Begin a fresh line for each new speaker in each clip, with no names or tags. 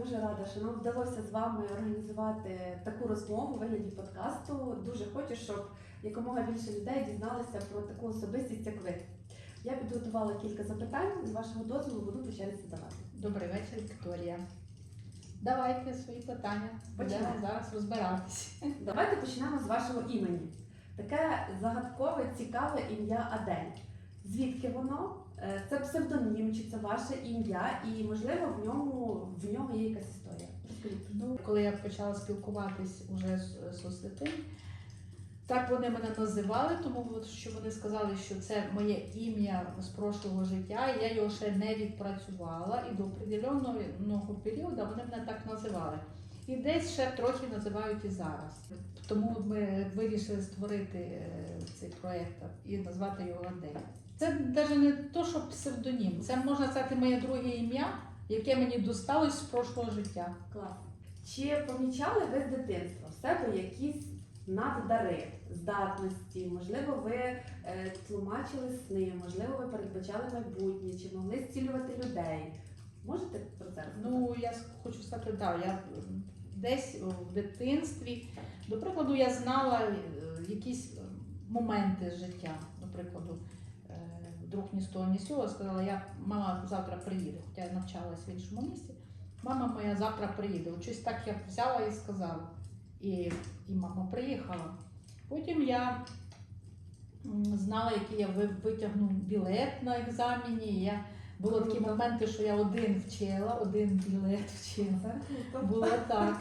дуже рада, що нам вдалося з вами організувати таку розмову у вигляді подкасту. Дуже хочу, щоб якомога більше людей дізналися про таку особистість, як ви. Я підготувала кілька запитань, з вашого дозволу буду по черзі задавати.
Добрий вечір, Вікторія. Давайте свої питання.
Починаємо.
зараз розбиратися.
Давайте почнемо з вашого імені. Таке загадкове, цікаве ім'я Адель. Звідки воно? Е, Це псевдонім, чи це ваше ім'я, і можливо в ньому в нього є якась історія.
Ну, коли я почала спілкуватись уже з соцсетим, так вони мене називали, тому що вони сказали, що це моє ім'я з прошлого життя, я його ще не відпрацювала, і до определеного періоду вони мене так називали. І десь ще трохи називають і зараз. Тому ми вирішили створити е, цей проєкт і назвати його Адель. Це навіть не то, що псевдонім, це можна сказати моє друге ім'я, яке мені досталось з прошлого життя.
Клас. Чи помічали ви з дитинства в себе якісь наддари, здатності? Можливо, ви е, тлумачили сни, можливо, ви передбачали майбутнє, чи могли зцілювати людей? Можете про це розказати?
Ну, я хочу сказати, так, я десь в дитинстві, до прикладу, я знала е, якісь е, моменти життя. До прикладу, вдруг ні з того, ні з цього сказала, я мама завтра приїде, хоча я навчалась в іншому місці. Мама моя завтра приїде. Щось так я взяла і сказала. І, і мама приїхала. Потім я знала, який я ви- витягну білет на екзамені. Я було такі моменти, що я один вчила, один білет вчила. Було так.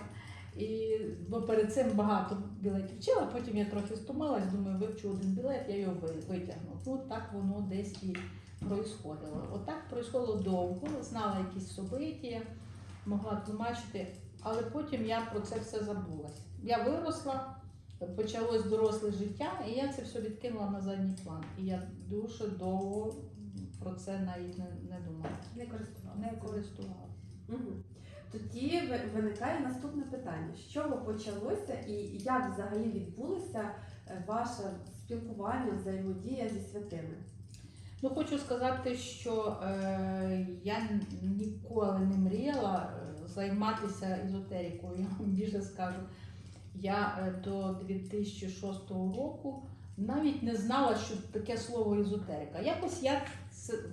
І бо перед цим багато білетів вчила, потім я трохи стомилась, думаю, вивчу один білет, я його витягну. Ну так воно десь і проїсходило. Отак проїсходило довго, знала якісь собиття, могла тлумачити, але потім я про це все забулась. Я виросла, почалось доросле життя, і я це все відкинула на задній план. І я дуже довго про це навіть не, не думала,
Не користувалися.
не користувала.
Мгм. Тоді виникає наступне питання: з чого почалося і як взагалі відбулося е, ваше спілкування, взаємодія зі святими?
Ну, хочу сказати, що е, я ніколи не мріяла е, займатися езотерикою. Я вам більше скажу. Я е, до 2006 року навіть не знала, що таке слово езотерика. Якось я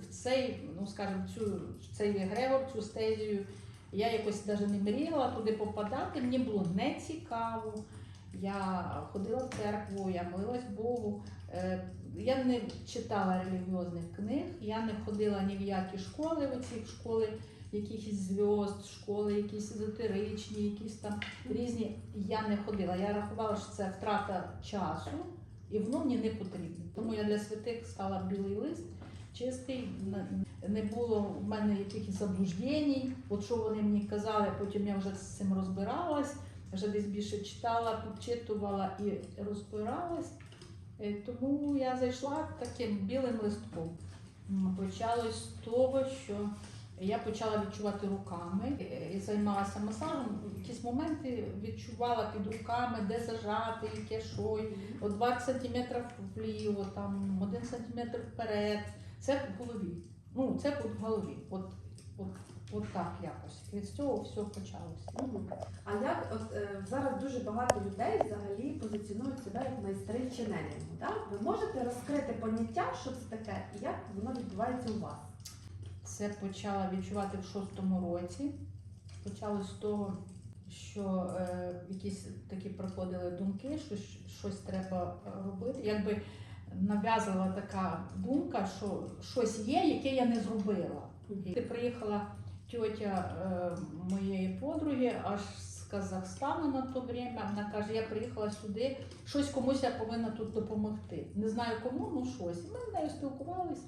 в цей, ну скажімо, цю в цей егрегор, цю стезію, я якось навіть не мріяла туди попадати. Мені було не цікаво. Я ходила в церкву, я молилась Богу. Е, Я не читала релігіозних книг, я не ходила ні в які школи, оці школи якихось зв'язд, школи якісь езотеричні, якісь там різні. Я не ходила. Я рахувала, що це втрата часу, і воно мені не потрібно. Тому я для святих стала білий лист, чистий, не- було в мене якихось заблуждень. От що вони мені казали, потім я вже з цим розбиралась, вже десь більше читала, підчитувала і розбиралась. Е, Тому я зайшла таким білим листком. Почалось з того, що я почала відчувати руками е, і займалася масажем. Якісь моменти відчувала під руками, де зажати, яке що, от 20 сантиметрів вліво, там 1 сантиметр вперед. Це в голові. Ну, це в голові. От, от, от так якось. З цього все почалося.
Мгм. А як от е, зараз дуже багато людей взагалі позиціонують себе як майстри да? Ви можете розкрити поняття, що це таке, і як воно відбувається у вас?
Це почала відчувати в шостому році. Почалось з того, що е, якісь такі приходили думки, що щ- щось треба робити. Якби нав'язувала така думка, що щось є, яке я не зробила. І приїхала тьотя е, моєї подруги аж з Казахстану на то время. Вона каже, я приїхала сюди, щось комусь я повинна тут допомогти. Не знаю кому, ну щось. Ми з нею спілкувались.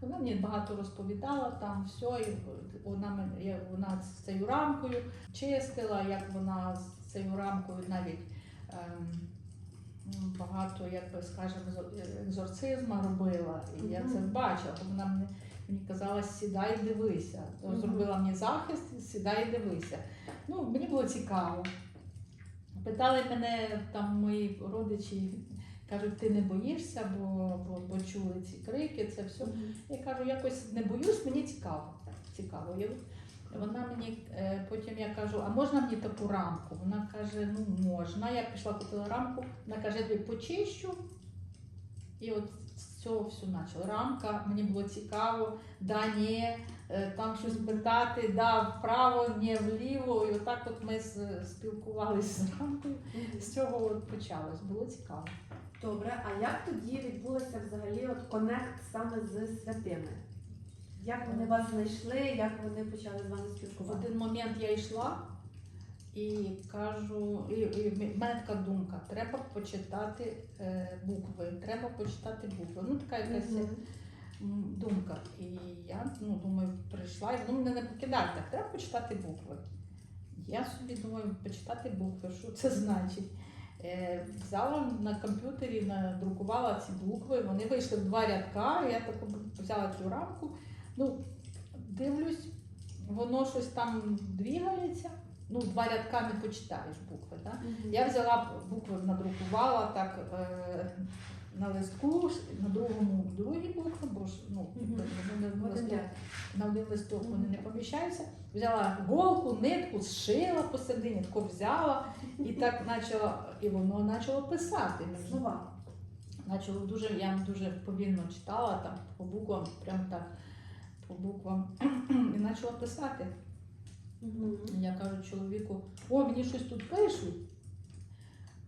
Вона мені багато розповідала там все, і вона вона з цією рамкою чистила, як вона з цією рамкою навіть ем, багато, як би скажемо, зо- екзорцизма робила. І я це бачила, бо вона мені, мені казала, сідай, дивися.
Мгм.
Зробила мені захист, сідай, дивися. Ну, мені було цікаво. Питали мене там мої родичі, кажуть, ти не боїшся, бо, бо, бо чули ці крики, це все. Я кажу, якось не боюсь, мені цікаво. Цікаво. Я Вона мені е, потім я кажу, а можна мені таку рамку? Вона каже, ну можна. Я пішла купила рамку, вона каже, я почищу. І от з цього все почало. Рамка, мені було цікаво, да, ні, е, там щось питати, да, вправо, ні, вліво. І отак от ми спілкувалися з рамкою. З цього от почалось, було цікаво.
Добре, а як тоді відбулося взагалі от конект саме з святими? Як вони вас знайшли, як вони почали з вами
В
спілкуватися?
один момент я йшла і кажу, і, і в мене така думка: треба почитати е, букви, треба почитати букви. Ну, така якась
Мгм.
м, думка. І я ну, думаю, прийшла і ну, мене не покидає, так треба почитати букви. Я собі думаю, почитати букви, що це значить. Е, взяла на комп'ютері, надрукувала ці букви, вони вийшли в два рядка, я так взяла цю рамку. Ну, дивлюсь, воно щось там двігається. Ну, два рядка не почитаєш букви. Так?
Мгм.
Я взяла букви, надрукувала так е, на листку, на другому другі букви, бо ж ну, вони на
Один
листок,
ряд.
на один листок вони не поміщаються. Взяла голку, нитку, зшила посередині, тако взяла і так почала, і воно почало писати.
Слова.
Начало дуже, я дуже повільно читала там по буквам, прям так по буквам, і почала писати.
Мгм.
Я кажу чоловіку, о, мені щось тут пишуть.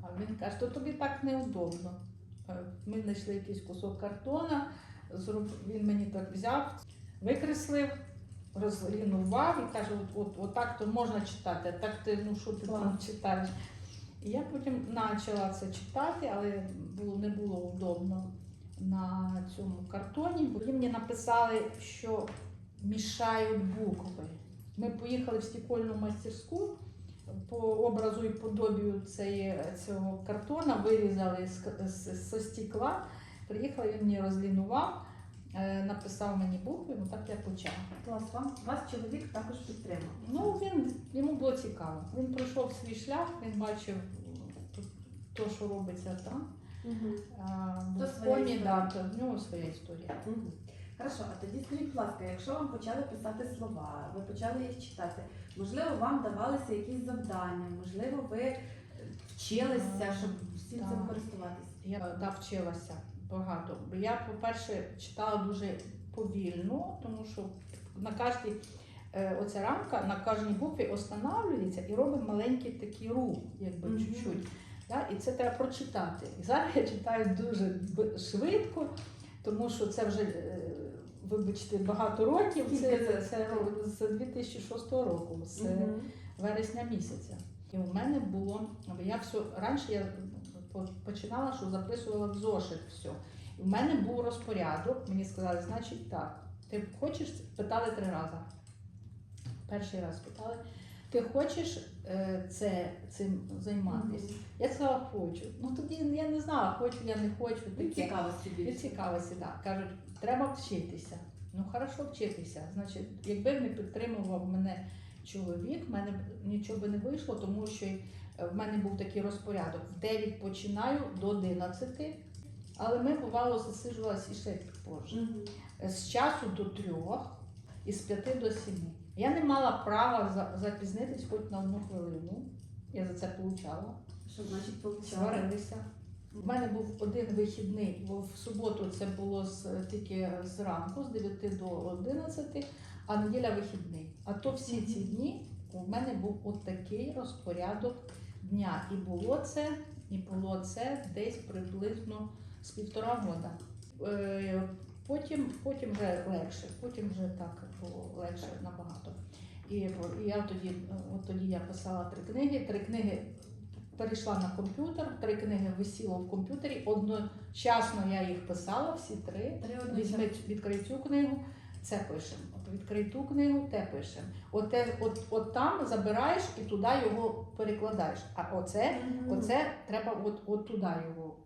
А він каже, то тобі так неудобно. Е, Ми знайшли якийсь кусок картона, зроб- він мені так взяв, викреслив, розлінував і каже, от, от, от так то можна читати, а так ти, ну що ти там читаєш. І я потім почала це читати, але було, не було удобно на цьому картоні. Потім мені написали, що мішають букви. Ми поїхали в стікольну майстерську по образу і подобію цієї, цього картона, вирізали з, з, з стекла. Приїхали, він мені розлінував, е, написав мені букви, ну так я почала.
Клас, вам вас чоловік також підтримав.
Ну, він, йому було цікаво. Він пройшов свій шлях, він бачив те, що робиться там.
Мгм.
А,
То своя
комі,
історія.
да, то в нього своя історія.
Мгм. Хорошо, а тоді скажіть, будь ласка, якщо вам почали писати слова, ви почали їх читати, можливо, вам давалися якісь завдання, можливо, ви е, вчилися, щоб всім цим
Так.
користуватися.
Я да, вчилася багато. Бо Я, по-перше, читала дуже повільно, тому що на кожній е, оця рамка на кожній букві останавлюється і робить маленький такий рух, якби
Мгм.
чуть-чуть. Да? І це треба прочитати. І зараз я читаю дуже швидко, тому що це вже, е, вибачте, багато років. Це, це,
це?
з 2006 року, з
Мгм.
вересня місяця. І в мене було, я все раніше я починала, що записувала в зошит все. І в мене був розпорядок, мені сказали, значить так, ти хочеш, питали три рази. Перший раз питали, ти хочеш е, це, цим займатися?
Мгм.
Я сказала, хочу. Ну тоді я не знала, хочу я не хочу.
Від цікавості більше.
цікавості, так. Кажуть, треба вчитися. Ну, хорошо вчитися. Значить, якби не підтримував мене чоловік, в мене нічого би не вийшло, тому що е, в мене був такий розпорядок. В 9 починаю до 11, але ми, бувало, засиджувалися і ще позже.
Мгм.
З часу до трьох і з 5 до 7. Я не мала права за- запізнитись хоч на одну хвилину. Я за це получала
Що значить получали?
сварилися. У мене був один вихідний, бо в суботу це було з, тільки зранку, з 9 до 11, а неділя вихідний. А то всі ці дні у мене був от такий розпорядок дня. І було це, і було це десь приблизно з півтора года. Потім, потім вже легше, потім вже так було легше набагато. І, і я тоді, е, от тоді я писала три книги. Три книги перейшла на комп'ютер, три книги висіло в комп'ютері. Одночасно я їх писала, всі три.
Три
Візьми, відкрий цю книгу, це пишемо. Відкрий ту книгу, те пишемо. От, те, от, от там забираєш і туди його перекладаєш. А оце,
Мгм.
оце треба от, от туди його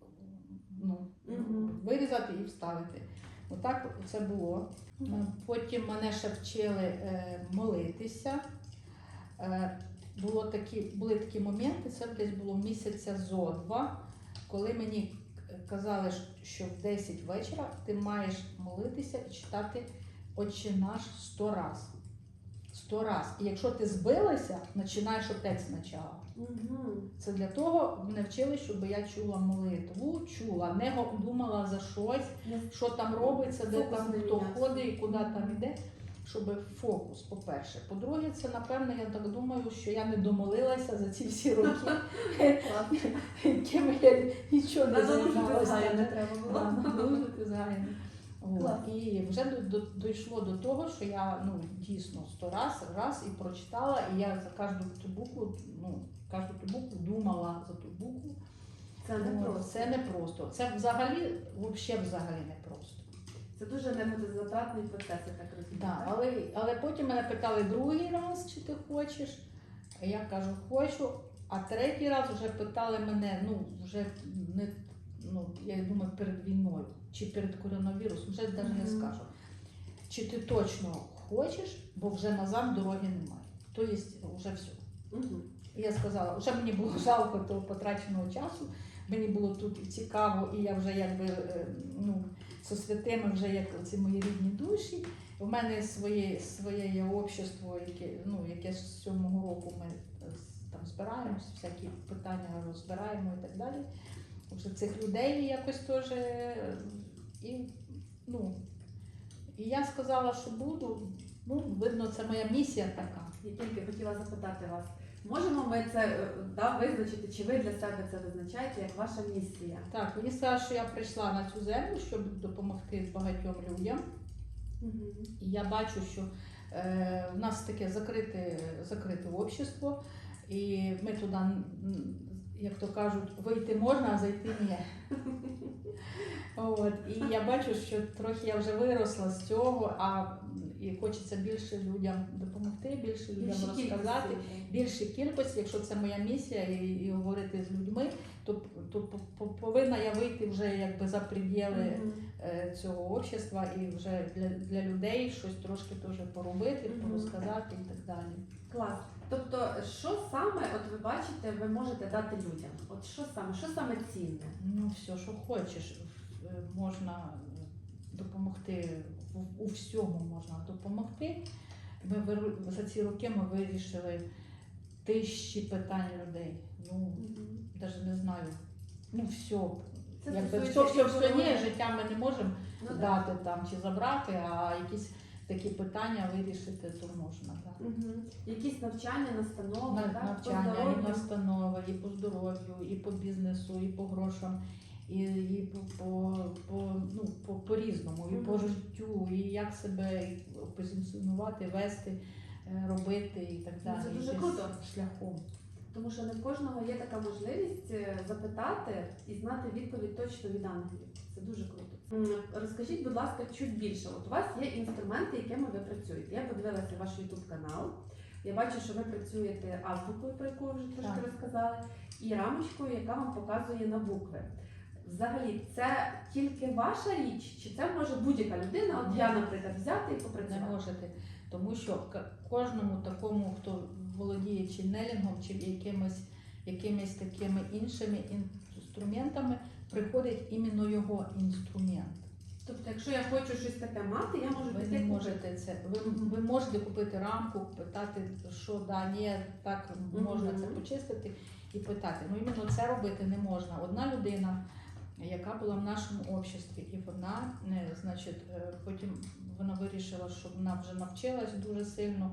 ну,
Мгм.
вирізати і вставити. Отак це було. Потім мене ще вчили е, молитися. Е, було такі, були такі моменти, це десь було місяця зо два, коли мені казали, що в 10 вечора ти маєш молитися і читати Отче наш 100 раз. сто раз. І якщо ти збилася, починаєш опять спочатку.
Угу.
Це для того мене вчили, щоб я чула молитву, чула, не думала за щось, що там робиться, де
Фокус
там хто ходить і куди там йде. Щоб фокус, по-перше. По-друге, це напевно, я так думаю, що я не домолилася за ці всі роки, якими я нічого не займалася.
не треба було. Клас.
І вже дійшло до того, що я ну, дійсно сто раз, раз і прочитала, і я за кожну ту букву, ну, ту букву думала за ту букву.
Це не просто.
Це не просто. Це взагалі, взагалі, взагалі не просто.
Це дуже енергозатратний процес, я так розумію.
Да,
так?
але, але потім мене питали другий раз, чи ти хочеш. Я кажу, хочу. А третій раз вже питали мене, ну вже не ну, я думаю, перед війною чи перед коронавірусом, вже навіть не скажу. Чи ти точно хочеш, бо вже назад дороги немає. Тобто вже все.
Мгм.
Я сказала, вже мені було жалко того потраченого часу, мені було тут цікаво, і я вже якби е, ну, зі святими вже як ці мої рідні душі. У мене своє, своє є общество, яке, ну, яке з сьомого року ми е, там збираємось, всякі питання розбираємо і так далі. Вже цих людей якось теж. е, І, ну, і я сказала, що буду. Ну, видно, це моя місія така.
Я тільки хотіла запитати вас, можемо ми це е, да, визначити, чи ви для себе це визначаєте як ваша місія?
Так, мені сказали, що я прийшла на цю землю, щоб допомогти багатьом людям. І я бачу, що е, в нас таке закрите, закрите общество, і ми туди, як то кажуть, вийти можна, а зайти ні. От, і я бачу, що трохи я вже виросла з цього, а і хочеться більше людям допомогти, більше людям
Більші
розказати
кількості.
більшій кількості, якщо це моя місія, і, і говорити з людьми, то, то по- по- повинна я вийти вже якби за пределы
Мгм.
е, цього общества і вже для, для людей щось трошки теж поробити,
Мгм.
порозказати і так далі.
Клас. Тобто, що саме, от ви бачите, ви можете дати людям? От що саме, що саме цінне?
Ну, все, що хочеш, е, можна допомогти у всьому можна допомогти. Ми за ці роки ми вирішили тисячі питань людей. Ну, навіть не знаю. Ну, все.
Це
Якби все, все, все ні, життя ми не можемо
Ну, так.
дати там чи забрати, а якісь такі питання вирішити, то можна. Да.
Мгм. Якісь навчання, настанови,
На-
так? по
Навчання, і
здоров'ю?
настанови, і по здоров'ю, і по бізнесу, і по грошам, і, і по, по, по, ну, по, по різному, і по життю, і як себе позиціонувати, вести, е, робити і так
Ну,
далі.
це дуже круто.
Шляхом.
Тому що не в кожного є така можливість е, запитати і знати відповідь точно від ангелів. Це дуже круто. Розкажіть, будь ласка, чуть більше. От у вас є інструменти, якими ви працюєте. Я подивилася ваш YouTube канал. Я бачу, що ви працюєте азбукою, про яку ви вже трошки розказали, і рамочкою, яка вам показує на букви. Взагалі, це тільки ваша річ, чи це може будь-яка людина? От я, наприклад, взяти і
Не можете. Тому що кожному такому, хто володіє чи нелінгом, чи якимись, якимись такими іншими інструментами, приходить іменно його інструмент.
Тобто, якщо я хочу щось таке мати, я можу
Ви
піти
не можете це. Ви, ви можете купити рамку, питати, що да, ні, так можна
Мгм.
це почистити і питати. Ну іменно це робити не можна. Одна людина, яка була в нашому обществі, і вона, е, значить, е, потім вона вирішила, що вона вже навчилась дуже сильно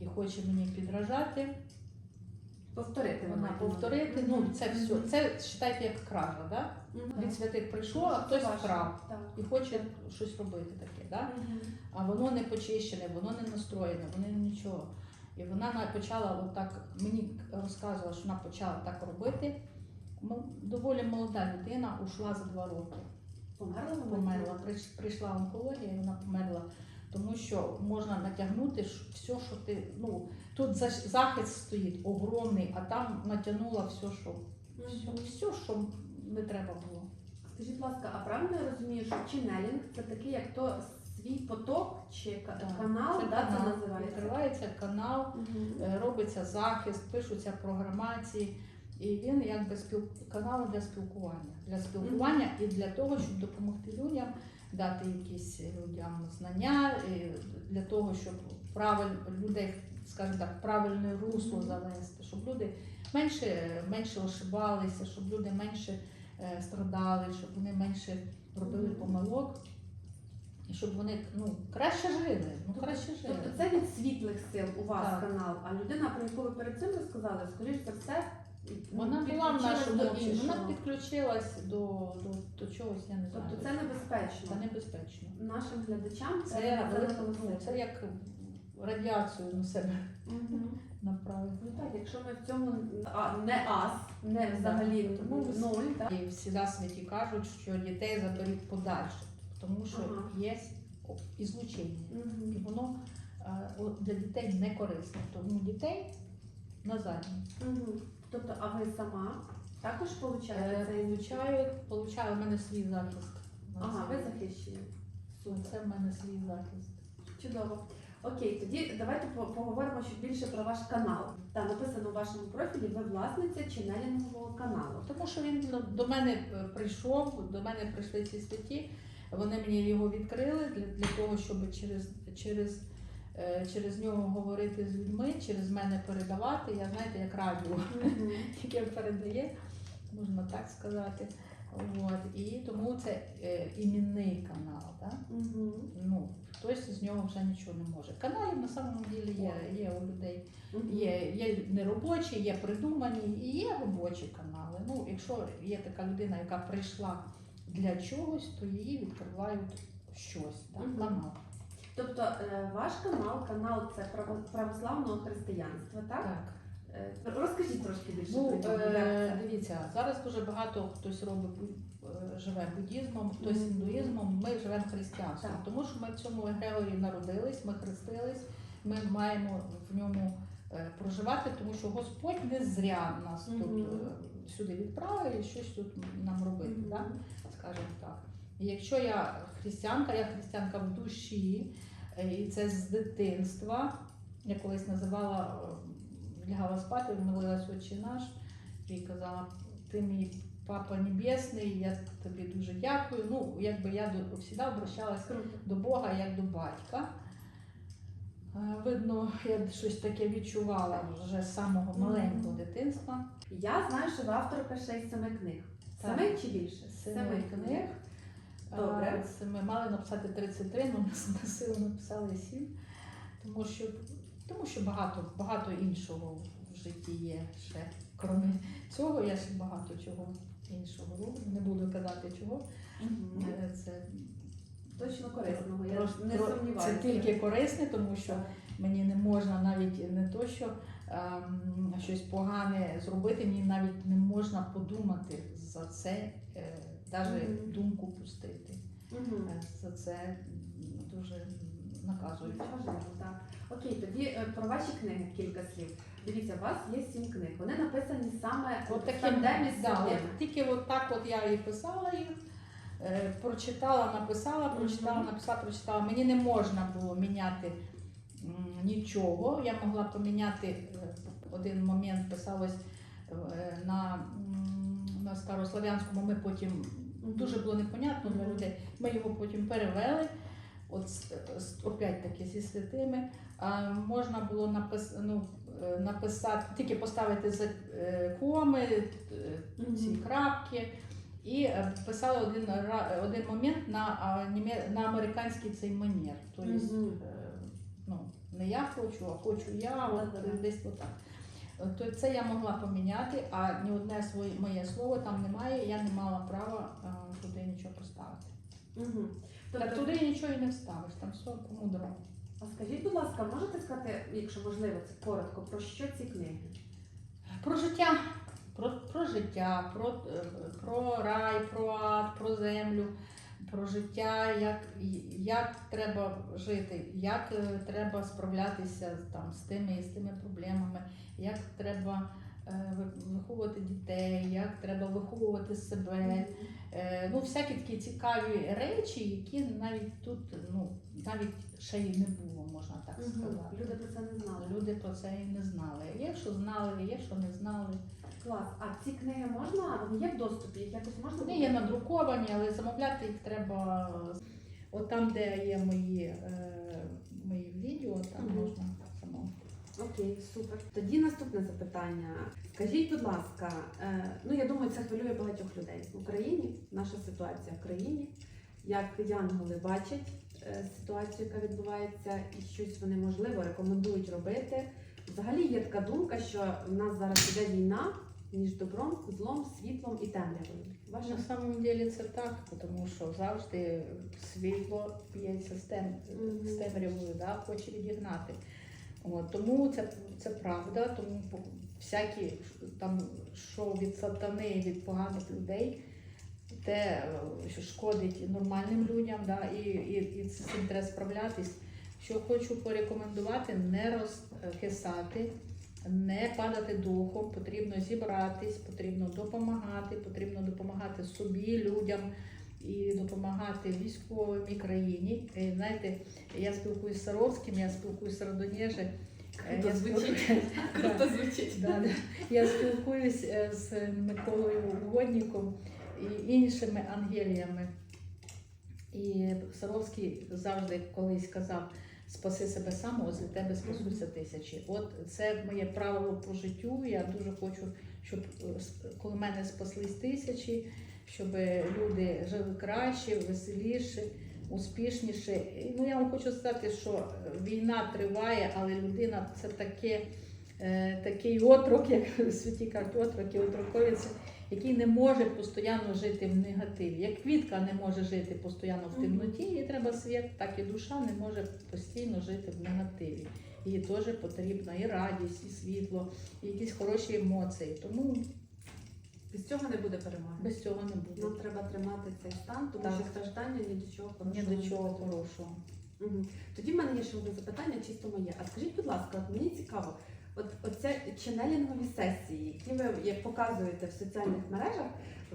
і хоче мені підражати.
Повторити
Вона повторити. Ну це все. Це вважайте як кража. Да?
Мгм.
Від святих прийшло, а хтось вкрав і хоче щось робити таке. Да?
Мгм.
а воно не почищене, воно не настроєне, воно нічого. І вона почала отак, мені розказувала, що вона почала так робити. М- Доволі молода людина ушла за два роки.
Померла вона?
Померла. Приш- Прийшла онкологія, і вона померла. Тому що можна натягнути ш- все, що ти. Ну тут за- захист стоїть огромний, а там натягнула все, що все,
Мгм.
все, що не треба було.
Скажіть, будь ласка, а правильно я розумію, що ченелінг це такий, як то свій поток чи ка-
Так.
канал, да, це називається?
Відкривається канал.
Мгм.
Е, робиться захист, пишуться програмації, і він якби спіл... канал для спілкування. Для спілкування і для того, щоб допомогти людям, дати якісь людям знання, і для того, щоб правиль... людей скажімо так, правильне русло завести, щоб люди менше, менше ошибалися, щоб люди менше е, страдали, щоб вони менше робили помилок, і щоб вони ну, краще жили. Ну, краще жили.
Тобто це від світлих сил у вас
Так.
канал, а людина, про яку ви перед цим розказали, скоріш за все,
Вона була в нашому
до іншого.
вона підключилась до, до, до чогось, я не знаю.
Тобто це небезпечно.
Це небезпечно.
Нашим глядачам
Це,
треба
велика- ну, це як радіацію на себе
Мгм.
направити.
Ну так, якщо ми в цьому а, не ас, не взагалі
Тому ви-
нуль, так?
І всі святі кажуть, що дітей заберіть подальше, тому що
Ага.
є ізлучення. І воно е, о, для дітей не корисне. Тому дітей на задній.
Мгм. Тобто, а ви сама також
Е,
получаєте цей
Получаю, получаю в мене свій захист.
Ага, ви захищені.
Це в мене свій захист.
Чудово. Окей, тоді давайте поговоримо ще більше про ваш канал. Та написано у вашому профілі, ви власниця ченелінгового каналу.
Тому що він до- мене е, прийшов, до мене прийшли ці святі, вони мені його відкрили для, для того, щоб через, через, е, через нього говорити з людьми, через мене передавати. Я знаєте, як радіо, яке передає, можна так сказати. От. І тому це е, іменний канал. Так?
Мгм.
Ну, хтось з нього вже нічого не може. Каналів на самому ділі є, є у людей.
Мгм.
Є, є неробочі, є придумані і є робочі канали. Ну, якщо є така людина, яка прийшла для чогось, то її відкривають щось, так,
Мгм.
канал.
Тобто е, ваш канал, канал це православного християнства, так?
Так.
Е, Розкажіть трошки більше
Ну,
про
е, дивіться, зараз дуже багато хтось робить е, живе буддізмом, хтось індуїзмом. Ми живемо християнством,
Так.
тому що ми в цьому егрегорі народились, ми хрестились, ми маємо в ньому проживати, тому що Господь не зря нас
Мгм.
тут е, сюди відправив і щось тут нам робити.
Мгм.
Да? скажімо так. І якщо я християнка, я християнка в душі, е, і це з дитинства. Я колись називала, е, лягала спати, молилась Отче наш і казала, ти мій папа небесний, я тобі дуже дякую. Ну, якби я завжди обращалась до Бога як до батька. Е, Видно, я щось таке відчувала вже з самого маленького дитинства.
Я знаю, що ви авторка ще й семи книг. Семи чи більше?
Семи книг.
Добре.
Це ми мали написати 33, але нас на силу написали 7, тому що, тому що багато, багато іншого в житті є ще. Крім цього, я ще багато чого іншого роблю. Не буду казати чого. Е, Це,
Точно корисного, я
просто-
не сумніваюся.
це тільки корисне, тому що мені не можна навіть не то, що ем, щось погане зробити, мені навіть не можна подумати за це, е, навіть думку пустити. Е, За це дуже наказують.
Важливо, так. Окей, тоді е, про ваші книги кілька слів. Дивіться, у вас є сім книг. Вони написані саме
От
в
таким,
тандемі з
да, от, тільки от так от я і писала їх, е, прочитала, написала, прочитала, написала, прочитала. Мені не можна було міняти нічого. Я могла поміняти один момент писалось на, на старослов'янському. Ми потім. Дуже було непонятно для людей. Ми його потім перевели. От опять таки зі святими. А можна було напис, ну, е, написати, тільки поставити за е, коми, е, ці крапки. І писали один, один момент на, на американський цей манер. Тобто, ну, не я хочу, а хочу я, от, десь отак. То це я могла поміняти, а ні одне своє моє слово там немає, я не мала права е, туди нічого поставити. Так
Тобто,
туди нічого і не вставиш, там все по-мудрому.
а скажіть, будь ласка, можете сказати, якщо можливо, це коротко, про що ці книги?
Про життя, про, про життя, про, е, про рай, про ад, про землю, про життя, як, як треба жити, як е, треба справлятися там, з тими і з тими проблемами, як треба е, виховувати дітей, як треба виховувати себе. Е, Ну, всякі такі цікаві речі, які навіть тут ну, навіть ще й не було, можна так сказати.
Люди про це не знали.
Люди про це і не знали. Є, що знали, є, що не знали.
Клас. А ці книги можна? Вони є в доступі? Їх якось можна?
Вони є надруковані, але замовляти їх треба. От там, де є мої, е, мої відео, там
Мгм.
можна само.
Окей, супер. Тоді наступне запитання. Скажіть, будь ласка, е, ну я думаю, це хвилює багатьох людей в Україні. Наша ситуація в країні. Як янголи бачать е, ситуацію, яка відбувається, і щось вони можливо рекомендують робити. Взагалі є така думка, що в нас зараз іде війна між добром, злом, світлом і темрявою. Ваша
На самом деле це так, тому що завжди світло п'ється з, тем...
Мгм.
з темрявою, да, хоче відігнати. От, тому це, це правда, тому всякі там, що від сатани, від поганих людей, те, що шкодить нормальним людям, да, і, і, і з цим треба справлятись. Що хочу порекомендувати, не розкисати, не падати духом, потрібно зібратись, потрібно допомагати, потрібно допомагати собі, людям і допомагати військовим і країні. І, знаєте, я спілкуюся з Саровським, я спілкуюся з Радонежем. е,
Круто
я
звучить. круто звучить.
Да, да. Я спілкуюсь е, з Миколою Угодніком і іншими ангеліями. І Саровський завжди колись казав: спаси себе сам, ось для тебе спасуться тисячі. От це моє правило по життю. Я дуже хочу, щоб е, коли мене спаслись тисячі, щоб люди жили краще, веселіше, успішніше. І, Ну я вам хочу сказати, що е, війна триває, але людина це таке е, такий отрок, як святі кажуть, отрок і отроковець, який не може постійно жити в негативі. Як квітка не може жити постійно в темноті, їй треба світ, так і душа не може постійно жити в негативі. Їй теж потрібна і радість, і світло, і якісь хороші емоції. Тому
Без цього не буде перемоги.
без цього не буде.
Нам треба тримати цей стан, тому
Так.
що страждання ні до чого
Ні
хорошого.
до чого хорошого.
Мгм. Тоді в мене є ще одне запитання, чисто моє. А скажіть, будь ласка, мені цікаво, от оце ченелінгові сесії, які ви як показуєте в соціальних мережах,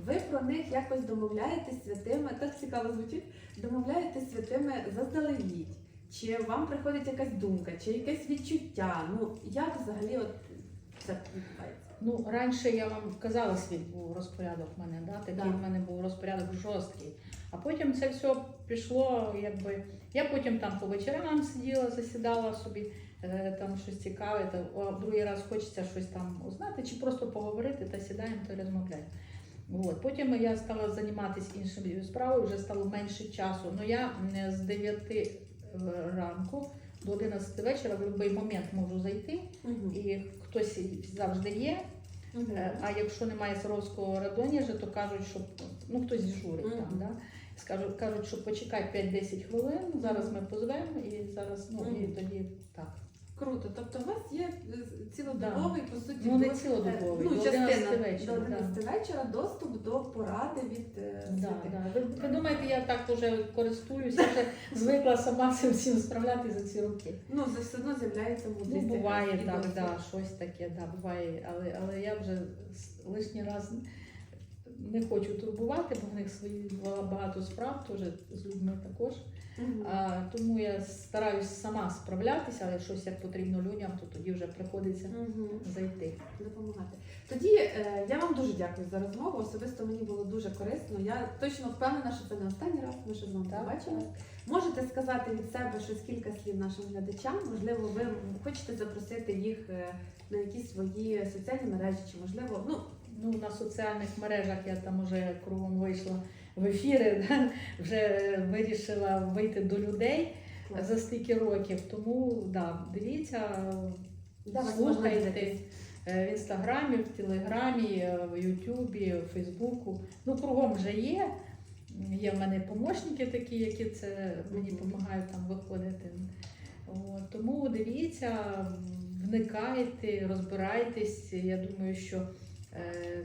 ви про них якось домовляєтесь святими, так цікаво звучить, домовляєтесь святими заздалегідь. Чи вам приходить якась думка, чи якесь відчуття? Ну як взагалі от це відбувається?
Ну, раніше я вам казала, свій був розпорядок в мене, да? такий
Да.
в мене був розпорядок жорсткий. А потім це все пішло, якби. Я потім там по вечорам сиділа, засідала собі, там щось цікаве, та о, другий раз хочеться щось там узнати, чи просто поговорити та сідаємо та розмовляємо. От. Потім я стала займатися іншою справою, вже стало менше часу. Ну я з 9 ранку до 11 вечора в будь-який момент можу зайти,
Мгм.
і хтось завжди є. Е, А якщо немає Саровського радоніжа, то кажуть, що ну хтось журить там,
Мгм.
да? Скажуть, кажуть, що почекай 5-10 хвилин, зараз ми позвемо і зараз, ну і тоді так.
Круто. Тобто у вас є е, цілодобовий, по суті,
Ну не цілодобовий,
ну,
до
частина
11 вечора.
до
да.
вечора доступ до поради від е,
Да, да. Ви, ви думаєте, я так вже користуюся, вже звикла сама цим всім справляти за ці роки.
Ну, це все одно з'являється
Ну, буває
якась і
так, да, щось таке, да, буває, але, але я вже лишній раз не хочу турбувати, бо в них свої багато справ, теж з людьми також.
Мгм.
А, тому я стараюсь сама справлятися, але щось як потрібно людям, то тоді вже приходиться
Мгм.
зайти.
Допомагати. Тоді е, я вам дуже дякую за розмову. Особисто мені було дуже корисно. Я точно впевнена, що це не останній раз. Ми ще з вами
Так.
Можете сказати від себе щось кілька слів нашим глядачам. Можливо, ви хочете запросити їх е, на якісь свої соціальні мережі, чи можливо, ну
Ну, на соціальних мережах я там вже кругом вийшла в ефіри, да, вже вирішила вийти до людей
клас.
за стільки років. Тому да, дивіться,
можна
слухайте е, в інстаграмі, в телеграмі, е, в Ютубі, в Фейсбуку. Ну, кругом вже є. Є в мене помощники такі, які це мені допомагають там виходити. От, тому дивіться, вникайте, розбирайтесь. Я думаю, що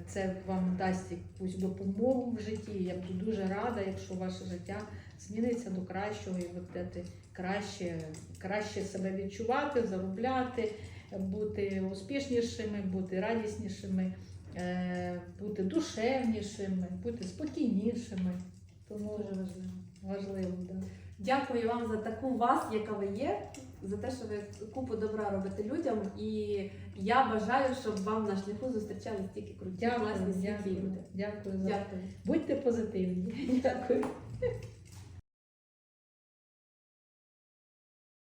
це вам дасть якусь допомогу в житті. Я буду дуже рада, якщо ваше життя зміниться до кращого і ви будете краще, краще себе відчувати, заробляти, бути успішнішими, бути радіснішими, е, бути душевнішими, бути спокійнішими. Тому
Дуже важливо.
важливо, да.
Дякую вам за таку вас, яка ви є, за те, що ви купу добра робите людям. І я бажаю, щоб вам на шляху зустрічали стільки круті,
Дякую,
власні світлі
дякую,
люди.
дякую за
Дякую.
будьте позитивні. Дякую.